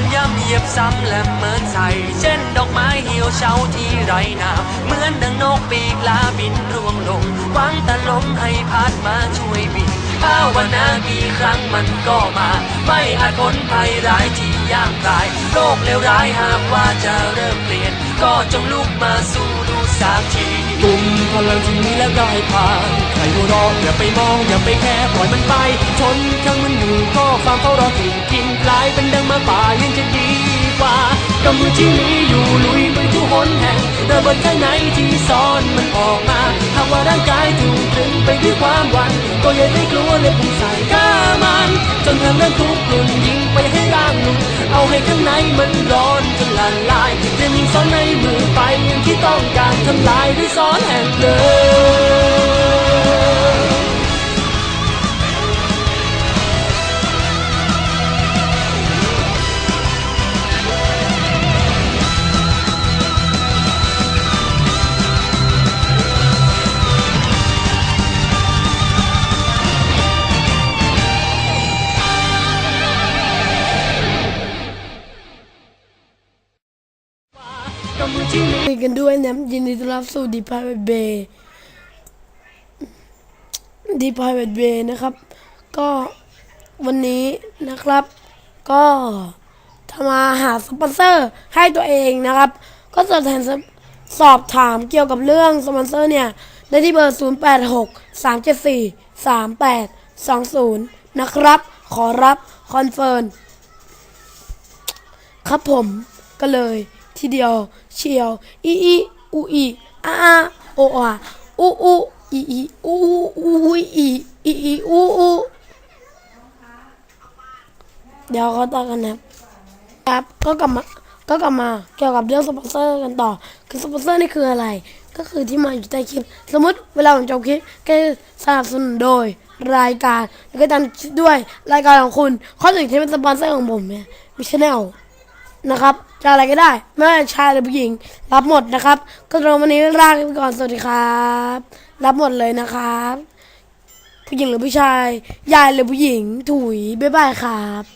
นย่ำเหยียบซ้ำและเหมือนใส่เช่นดอกไม้เหี่ยวเฉาที่ไรน้ำเหมือนดังนกปีกลาบินร่วงลงหวังแต่ลมให้พัดมาช่วยบินภาวนากี่ครั้งมันก็มา ไม่อาจพ้นภัยร้ายที่ย่างกาย โลกเลวร้ายหากว่าจะเริ่มเปลี่ยน ก็จงลุกมาสู้ พลังที่มีแล้วได้ผ่านใครหัวเราะอย่าไปมองอย่าไปแค่ปล่อยมันไป ชนข้างมันอยู่ก็ความเฝ้ารอถูกกินกลายเป็นดังมาป่ายังจะดีกว่ากำมือที่มีอยู่ลุยไปทุกหนแห่งระเบิดข้างในที่ซ่อนมันออกมาหากว่าร่างกายถูกตึงไปด้วยความหวันก็อย่าได้กลัวเลยพุ่งใส่ข้ามัน จนทำเรื่องทุกข์หลุนยิงไปให้ร่างหลุดเอาให้ข้างในมันร้อนจนละลายเตรียมยิงซ้อนในมือไปอย่างที่ต้องการทำลายด้วยซ้อน กันด้วยนะยินดีต้อนรับสู่ดีพายเวทเบย์ดีพายเวทเบย์นะครับ ก็วันนี้นะครับ ก็จะมาหาสปอนเซอร์ให้ตัวเองนะครับ ก็สอบถามสอบถามเกี่ยวกับเรื่องสปอนเซอร์เนี่ยได้ที่เบอร์ 0 8 6 3 7 4 3 8 2 0 นะครับ ขอรับคอนเฟิร์มครับผมก็เลย ทีเดียว เชียว อีอีอูอีอาอาโออาอูอูอีอีอูอูอูอีอีอีอูอูเดี๋ยวเขาต่อกันนะครับ ก็กลับมาก็กลับมาเกี่ยวกับเรื่องสปอนเซอร์กันต่อ คือสปอนเซอร์นี่คืออะไร ก็คือที่มาอยู่ใต้คลิป สมมติเวลาผมจบคลิปก็สนับสนุนโดยรายการ แล้วก็ตามด้วยรายการของคุณข้อสิ่งที่เป็นสปอนเซอร์ของผมเนี่ยมีชแนล นะครับจะอะไรก็ได้ ไม่ว่าชายหรือผู้หญิง รับหมดนะครับ ก็ตรงวันนี้ลาไปก่อนสวัสดีครับ รับหมดเลยนะครับ ผู้หญิงหรือผู้ชายยายหรือผู้หญิงถุยบ๊ายบายครับ